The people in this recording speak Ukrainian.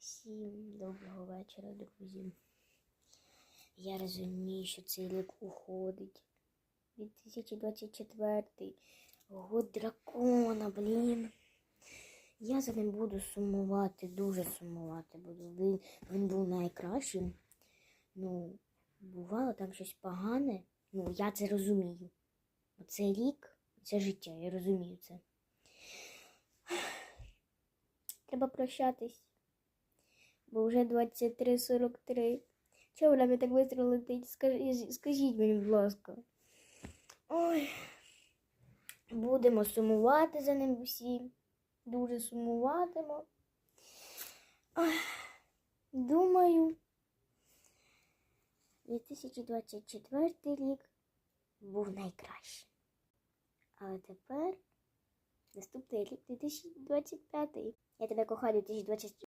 Всім доброго вечора, друзі. Я розумію, що цей рік уходить. 2024 год дракона, блін. Я за ним буду сумувати, дуже сумувати буду. Він, він був найкращим. Ну, бувало там щось погане. Ну, я це розумію. Оцей рік це життя, я розумію це. Треба прощатись. Бо вже 23.43. Чого время так швидко летить? Скажіть, скажіть мені, будь ласка. Ой. Будемо сумувати за ним всім. Дуже сумуватимо. Ой. Думаю, 2024 рік був найкращий. Але тепер наступний рік 2025. Я тебе кохаю 2024